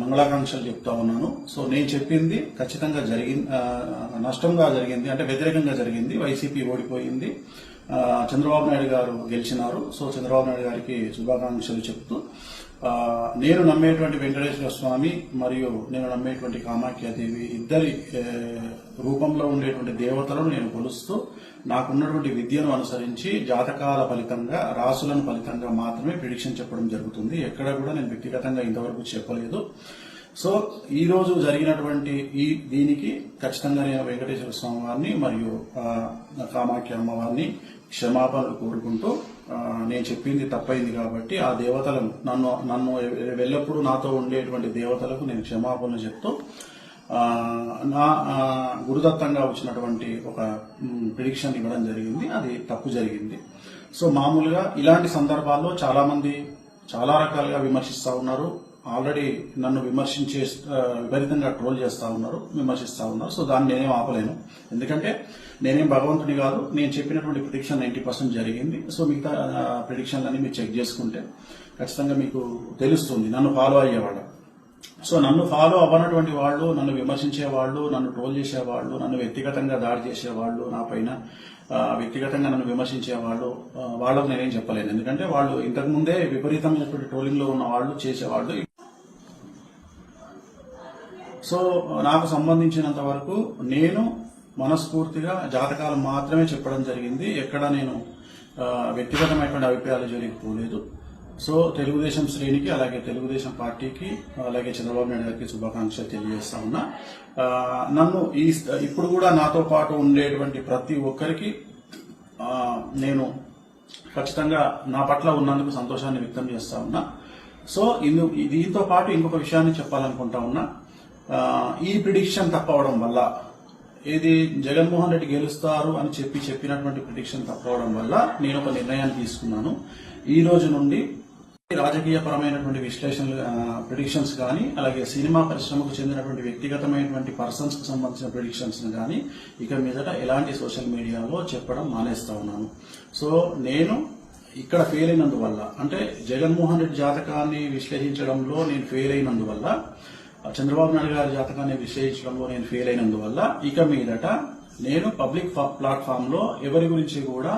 మంగళాకాంక్షలు చెప్తా ఉన్నాను. సో నేను చెప్పింది ఖచ్చితంగా జరిగింది నష్టంగా జరిగింది అంటే వ్యతిరేకంగా జరిగింది. వైసీపీ ఓడిపోయింది. చంద్రబాబు నాయుడు గారు గెలిచినారు. సో చంద్రబాబు నాయుడు గారికి శుభాకాంక్షలు చెప్తూ నేను నమ్మేటువంటి వెంకటేశ్వర స్వామి మరియు నేను నమ్మేటువంటి కామాఖ్యాదేవి ఇద్దరి రూపంలో ఉండేటువంటి దేవతలను నేను కొలుస్తూ నాకున్నటువంటి విద్యను అనుసరించి జాతకాల ఫలితంగా రాసులను ఫలితంగా మాత్రమే ప్రిడిక్షన్ చెప్పడం జరుగుతుంది. ఎక్కడ కూడా నేను వ్యక్తిగతంగా ఇంతవరకు చెప్పలేదు. సో ఈ రోజు జరిగినటువంటి ఈ దీనికి ఖచ్చితంగా నేను వెంకటేశ్వర స్వామి వారిని మరియు కామాఖ్య అమ్మవారిని క్షమాపణలు కోరుకుంటూ నేను చెప్పింది తప్పైంది కాబట్టి ఆ దేవతలను నన్ను నన్ను ఎల్లప్పుడూ నాతో ఉండేటువంటి దేవతలకు నేను క్షమాపణలు చెప్తూ నా గురుదత్తంగా వచ్చినటువంటి ఒక ప్రిడిక్షన్ ఇవ్వడం జరిగింది. అది తప్పు జరిగింది. సో మామూలుగా ఇలాంటి సందర్భాల్లో చాలామంది చాలా రకాలుగా విమర్శిస్తూ ఉన్నారు. ఆల్రెడీ నన్ను విమర్శించే విపరీతంగా ట్రోల్ చేస్తా ఉన్నారు విమర్శిస్తా ఉన్నారు. సో దాన్ని నేనేం ఆపలేను. ఎందుకంటే నేనేం భగవంతుని కాదు నేను చెప్పినటువంటి ప్రిడిక్షన్ నైన్టీ పర్సెంట్ జరిగింది. సో మిగతా ప్రిడిక్షన్లన్నీ మీరు చెక్ చేసుకుంటే ఖచ్చితంగా మీకు తెలుస్తుంది. నన్ను ఫాలో అయ్యేవాళ్ళు. సో నన్ను ఫాలో అవ్వనటువంటి వాళ్ళు నన్ను విమర్శించే వాళ్ళు నన్ను ట్రోల్ చేసేవాళ్ళు నన్ను వ్యక్తిగతంగా దాడి చేసేవాళ్ళు నా పైన వ్యక్తిగతంగా నన్ను విమర్శించే వాళ్ళు వాళ్ళకు నేనేం చెప్పలేను. ఎందుకంటే వాళ్ళు ఇంతకు ముందే విపరీతమైనటువంటి ట్రోలింగ్లో ఉన్న వాళ్ళు చేసేవాళ్ళు. సో నాకు సంబంధించినంత వరకు నేను మనస్ఫూర్తిగా జాతకాలు మాత్రమే చెప్పడం జరిగింది. ఎక్కడ నేను వ్యక్తిగతమైనటువంటి అభిప్రాయాలు జరిగిపోలేదు. పోలేదు సో తెలుగుదేశం శ్రేణికి అలాగే తెలుగుదేశం పార్టీకి అలాగే చంద్రబాబు నాయుడు గారికి శుభాకాంక్షలు తెలియజేస్తా ఉన్నా. నన్ను ఈ ఇప్పుడు కూడా నాతో పాటు ఉండేటువంటి ప్రతి ఒక్కరికి నేను ఖచ్చితంగా నా పట్ల ఉన్నందుకు సంతోషాన్ని వ్యక్తం చేస్తా ఉన్నా. సో ఇందు దీంతో పాటు ఇంకొక విషయాన్ని చెప్పాలనుకుంటా ఉన్నా. ఈ ప్రిడిక్షన్ తప్పవడం వల్ల ఏది జగన్మోహన్ రెడ్డి గెలుస్తారు అని చెప్పి చెప్పినటువంటి ప్రిడిక్షన్ తప్పవడం వల్ల నేను ఒక నిర్ణయాన్ని తీసుకున్నాను. ఈ రోజు నుండి రాజకీయపరమైనటువంటి విశ్లేషణలు ప్రిడిక్షన్స్ కానీ అలాగే సినిమా పరిశ్రమకు చెందినటువంటి వ్యక్తిగతమైనటువంటి పర్సన్స్కు సంబంధించిన ప్రిడిక్షన్స్ కానీ ఇక మీదట ఎలాంటి సోషల్ మీడియాలో చెప్పడం మానేస్తా ఉన్నాను. సో నేను ఇక్కడ ఫెయిల్ అయినందువల్ల అంటే జగన్మోహన్ రెడ్డి జాతకాన్ని విశ్లేషించడంలో నేను ఫెయిల్ అయినందువల్ల చంద్రబాబు నాయుడు గారి జాతకాన్ని విశ్లేషించడంలో నేను ఫెయిల్ అయినందువల్ల ఇక మీదట నేను పబ్లిక్ ప్లాట్ఫామ్లో ఎవరి గురించి కూడా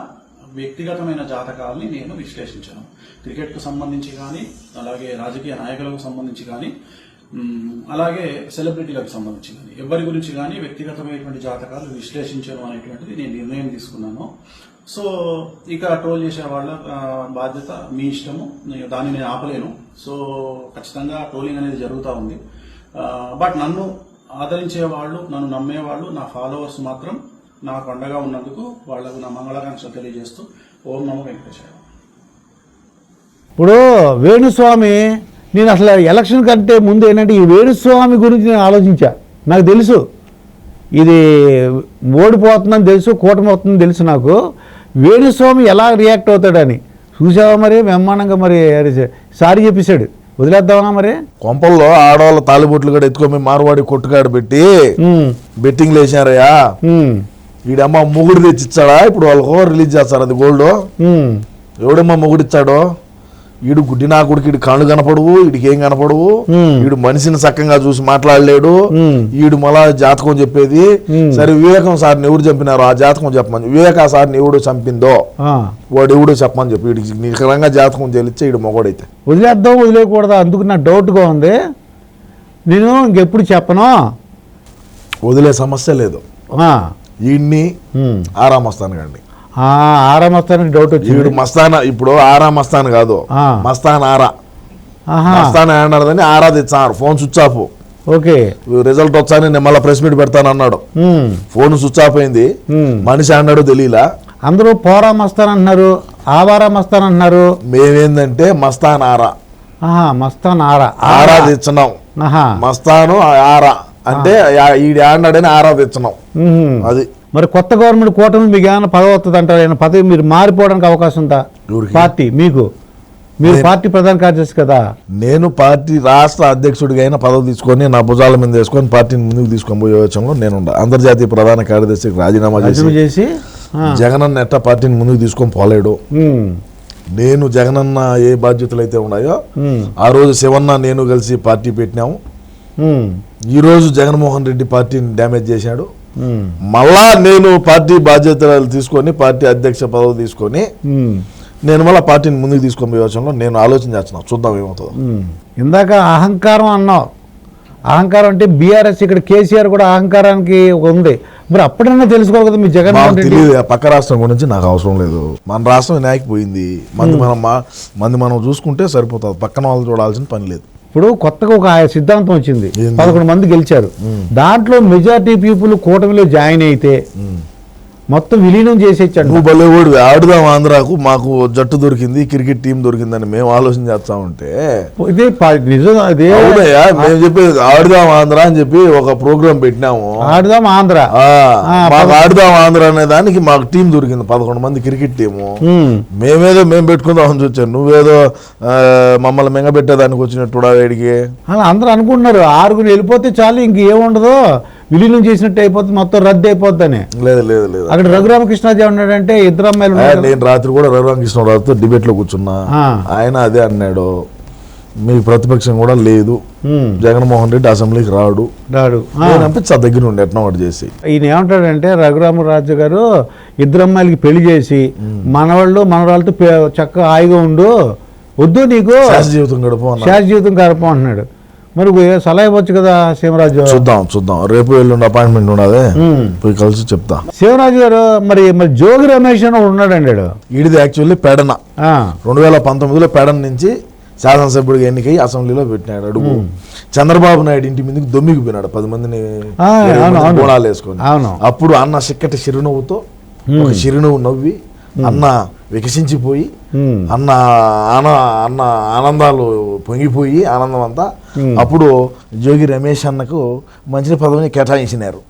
వ్యక్తిగతమైన జాతకాలని నేను విశ్లేషించను. క్రికెట్కు సంబంధించి కానీ అలాగే రాజకీయ నాయకులకు సంబంధించి కానీ అలాగే సెలబ్రిటీలకు సంబంధించి కానీ ఎవరి గురించి కానీ వ్యక్తిగతమైనటువంటి జాతకాలు విశ్లేషించడం అనేటువంటిది నేను నిర్ణయం తీసుకున్నాను. సో ఇక ట్రోల్ చేసే వాళ్ళ బాధ్యత మీ ఇష్టము. నేను దాన్ని నేను ఆపలేను. సో ఖచ్చితంగా ట్రోలింగ్ అనేది జరుగుతూ ఉంది. బట్ నన్ను ఆదరించే వాళ్ళు నన్ను నమ్మేవాళ్ళు నా ఫాలోవర్స్ మాత్రం నాకు అండగా ఉన్నందుకు వాళ్ళకు నా మంగళాకాంక్షలు తెలియజేస్తూ ఓం నమో వెంకటేశ్వర ఇప్పుడు వేణుస్వామి నేను అసలు ఎలక్షన్ కంటే ముందు ఏంటంటే ఈ వేణుస్వామి గురించి నేను ఆలోచించా. నాకు తెలుసు. ఇది ఓడిపోతుందని తెలుసు కూటమి అవుతుందని తెలుసు నాకు. వేణుస్వామి ఎలా రియాక్ట్ అవుతాడని చూసావా మరి? బ్రహ్మాండంగా మరి సారీ చెప్పేశాడు. వదిలేద్దామా మరి? కొంపల్లో ఆడవాళ్ళ తాలిబొట్లు కూడా ఎత్తుకొని మార్వాడి కొట్టుకాడు పెట్టి బెట్టింగ్లు వేసారయ్యా ఉమ్, వీడమ్మ మొగుడు తెచ్చిచ్చాడా? ఇప్పుడు వాళ్ళకు రిలీజ్ చేస్తారు అది గోల్డ్. ఎవడమ్మా మొగుడు ఇచ్చాడో వీడు గుడ్డి నా కొడుకు వీడు కళ్ళు కనపడవు వీడికి ఏం కనపడవు. వీడు మనిషిని చక్కగా చూసి మాట్లాడలేడు. వీడు మళ్ళా జాతకం చెప్పేది. సరే వివేకం సార్ని ఎవరు చంపినారో ఆ జాతకం చెప్పమని. వివేక సార్ని ఎవడు చంపిందో వాడు ఎవడో చెప్పమని చెప్పి. వీడికి నిఖరంగా జాతకం తెలిస్తే వీడు మొగోడైతే. వదిలేద్దాం వదిలేయకూడదా అందుకు నాకు డౌట్గా ఉంది. నేను ఇంకెప్పుడు చెప్పను? వదిలే సమస్య లేదు. ఆ, వీడిని ఉమ్. ఆరాం మస్తాన్ కండి ఆరాం వస్తానికి డౌట్ వీడు వచ్చింది మస్తాన్ ఇప్పుడు ఆరా మస్తాన్ కాదు. ఆ. మస్తాన్ ఆరా. ఆహా. మస్తాన్ అన్నాడని ఆరా తెచ్చారు. Phone switch off. Okay. Result వచ్చాని నేను మళ్ళీ ప్రెస్ మీట్ పెడతాను అన్నాడు. ఫోన్ స్విచ్ ఆఫ్ అయింది. మనిషి అన్నాడు తెలియలా అందరూ పోరా మస్తానంటున్నారు ఆవారా మస్తానంటున్నారు మేమేందంటే మస్తాన్ ఆరా. మస్తాన్ ఆరా. ఆరా తెచ్చినాం. ఆహా. మస్తాను ఆరా. అంటే ఈడు ఆడినాడని ఆరా తెచ్చినాం. అది. మరి కొత్త గవర్నమెంట్ కూటమి మీకు ఏమైనా పదవి వస్తుంది అంటారు? ఏమైనా పదవి మీరు మారిపోవడానికి అవకాశం ఉందా? పార్టీ మీకు. మీరు పార్టీ ప్రధాన కార్యదర్శి కదా? నేను పార్టీ రాష్ట్ర అధ్యక్షుడిగా అయిన పదవి తీసుకొని నా భుజాల మీద వేసుకొని పార్టీని ముందుకు తీసుకొని పోయే వచ్చంలో నేను ఉండా. అంతర్జాతీయ ప్రధాన కార్యదర్శికి రాజీనామా చేసి. జగనన్న ఎట్ట పార్టీని ముందుకు తీసుకొని పోలేడు. నేను జగనన్న ఏ బాధ్యతలు అయితే ఉన్నాయో ఆ రోజు శివన్న నేను కలిసి పార్టీ పెట్టినాము. ఈ రోజు జగన్మోహన్ రెడ్డి పార్టీని డ్యామేజ్ చేశాడు. మళ్ళా నేను పార్టీ బాధ్యతలు తీసుకొని పార్టీ అధ్యక్ష పదవి తీసుకొని నేను మళ్ళీ పార్టీని ముందుకు తీసుకొని పోయే వచ్చంలో నేను ఆలోచన చేస్తున్నాను చూద్దాం ఏమవుతుందో. ఇందాక అహంకారం అన్నావు. అహంకారం అంటే బీఆర్ఎస్ ఇక్కడ కేసీఆర్ కూడా అహంకారానికి ఉంది. మరి అప్పుడైనా తెలుసుకోవాలి కదా మీ రెడ్డి. తెలియదు పక్క రాష్ట్రం గురించి నాకు అవసరం లేదు. మన రాష్ట్రం వినాయక పోయింది. మంది మనం మంది మనం చూసుకుంటే సరిపోతుంది. పక్కన వాళ్ళు చూడాల్సిన పని లేదు. ఇప్పుడు కొత్తగా ఒక సిద్ధాంతం వచ్చింది? పదకొండు మంది గెలిచారు. దాంట్లో మెజారిటీ పీపుల్ కూటమిలో జాయిన్ అయితే మొత్తం విలీనం చేసేచ్చాడు నువ్వు భలే ఓడి ఆడుదాం ఆంధ్రాకు మాకు జట్టు దొరికింది క్రికెట్ టీం దొరికిందని మేము ఆలోచన చేస్తా ఉంటే. ఇది నిజం అదే అవునయ్యా మేము చెప్పేది ఆడుదాం ఆంధ్ర అని చెప్పి ఒక ప్రోగ్రాం పెట్టినాము. ఆడుదాం ఆంధ్ర. మాకు ఆడుదాం ఆంధ్ర అనే దానికి మాకు టీం దొరికింది పదకొండు మంది క్రికెట్ టీము. మేమేదో మేము పెట్టుకుందాం అని చూచాను నువ్వేదో మమ్మల్ని మెంగబెట్టేదానికి వచ్చినట్టు వేడికి? అలా అందరూ అనుకుంటున్నారు ఆరుగురు వెళ్ళిపోతే చాలు ఇంక ఏముండదు. విలీనం చేసినట్టు అయిపోతుంది మొత్తం రద్దు అయిపోద్దని. లేదు లేదు లేదు. అక్కడ రఘురామకృష్ణాజీ ఉన్నాడంటే ఇద్దరు అమ్మాయిలు. నేను రాత్రి కూడా రఘురామకృష్ణరావుతో డిబేట్లో కూర్చున్నా. ఆయన అదే అన్నాడు మీ ప్రతిపక్షం కూడా లేదు. జగన్మోహన్ రెడ్డి అసెంబ్లీకి రాడు. రాడు. ఆ. దగ్గర ఉండి ఎట్నో ఒకటి చేసి. ఈయన ఏమంటాడంటే రఘురామరాజు గారు ఇద్దరు అమ్మాయిలకి పెళ్ళి చేసి మనవాళ్ళు మనవాళ్ళతో చక్కగా హాయిగా ఉండు. వద్దు నీకు. శాస జీవితం గడుపు శాశ్వత జీవితం గడపం అంటున్నాడు మరి సలహా ఇవ్వచ్చు కదా శివరాజు చూద్దాం చూద్దాం. రేపు ఎల్లుండి అపాయింట్మెంట్ ఉన్నదే. పోయి కలిసి చెప్తా. శివరాజు గారు మరి మరి జోగి రమేష్ అని ఉన్నాడండి. ఈడిది యాక్చువల్లీ పెడన. రెండు వేల పంతొమ్మిదిలో పెడన నుంచి శాసనసభ్యుడిగా ఎన్నికై అసెంబ్లీలో పెట్టినాడు. అడుగు. చంద్రబాబు నాయుడు ఇంటి మీదకి దొమ్మికి పోయినాడు. పది మందిని. గోళాలు వేసుకొని. అప్పుడు అన్న చిక్కటి చిరునవ్వుతో ఒక చిరునవ్వు నవ్వి అన్న వికసించిపోయి. అన్న ఆన అన్న ఆనందాలు పొంగిపోయి ఆనందం అంతా. అప్పుడు జోగి రమేష్ అన్నకు మంత్రి పదవిని కేటాయించినారు.